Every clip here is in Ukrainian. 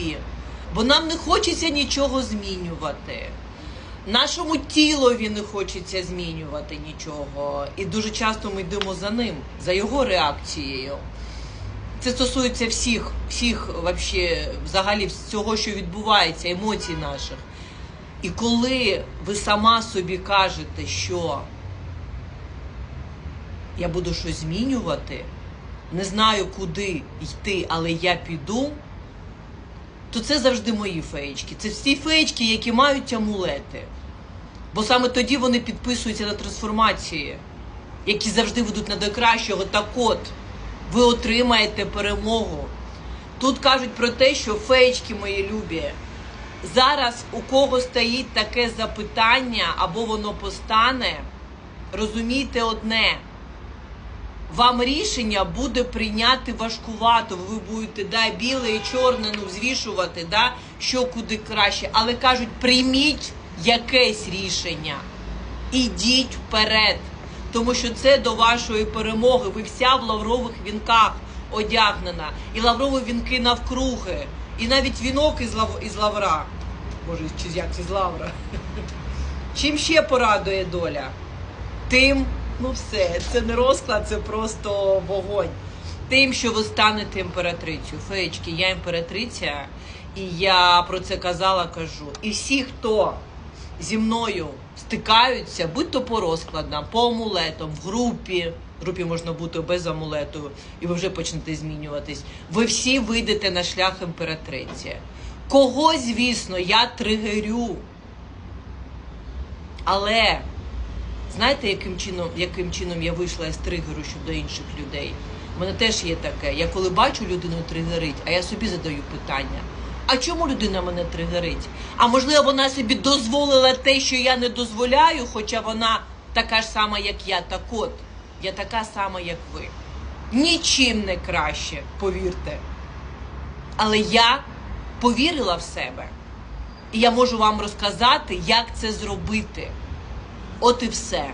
собі, бо нам не хочеться нічого змінювати. Нашому тілові не хочеться змінювати нічого. І дуже часто ми йдемо за ним, за його реакцією. Це стосується всіх, всіх вообще, взагалі всього, що відбувається, емоцій наших. І коли ви сама собі кажете, що я буду щось змінювати, не знаю, куди йти, але я піду, то це завжди мої феєчки. Це всі феєчки, які мають амулети. Бо саме тоді вони підписуються на трансформації, які завжди ведуть на до кращого. Так от, ви отримаєте перемогу. Тут кажуть про те, що феєчки мої любі. Зараз у кого стоїть таке запитання або воно постане, розумійте одне. Вам рішення буде прийняти важкувато. Ви будете да, біле і чорне ну, взвішувати, да, що куди краще. Але кажуть, прийміть якесь рішення. Ідіть вперед. Тому що це до вашої перемоги. Ви вся в лаврових вінках одягнена. І лаврові вінки навкруги. І навіть вінок із, лав... із лавра. Боже, чи як із лавра. Чим ще порадує доля? Тим, ну все, це не розклад, це просто вогонь. Тим, що ви станете імператрицею. Феєчки, я імператриця, і я про це казала, кажу. І всі, хто зі мною стикаються, будь то по розкладам, по амулетам, в групі. В групі можна бути без амулету, і ви вже почнете змінюватись. Ви всі вийдете на шлях імператриці. Кого, звісно, я тригерю. Але знаєте, яким чином, яким чином я вийшла із тригеру щодо інших людей? У мене теж є таке. Я коли бачу людину тригерить, а я собі задаю питання. А чому людина мене тригерить? А можливо, вона собі дозволила те, що я не дозволяю, хоча вона така ж сама, як я. Так от, я така сама, як ви. Нічим не краще, повірте. Але я повірила в себе. І я можу вам розказати, як це зробити. От і все.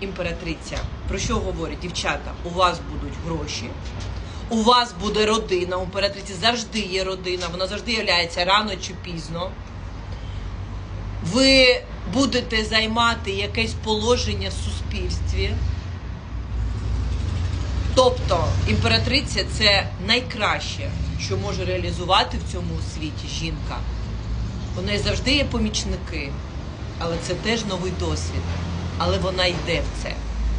Імператриця. Про що говорить? Дівчата, у вас будуть гроші, у вас буде родина. У імператриці завжди є родина, вона завжди являється рано чи пізно. Ви будете займати якесь положення в суспільстві. Тобто імператриця це найкраще, що може реалізувати в цьому світі жінка. У неї завжди є помічники, але це теж новий досвід. Але вона йде в це.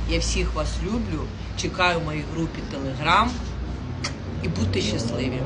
Я всіх вас люблю. Чекаю в моїй групі Телеграм і будьте щасливі.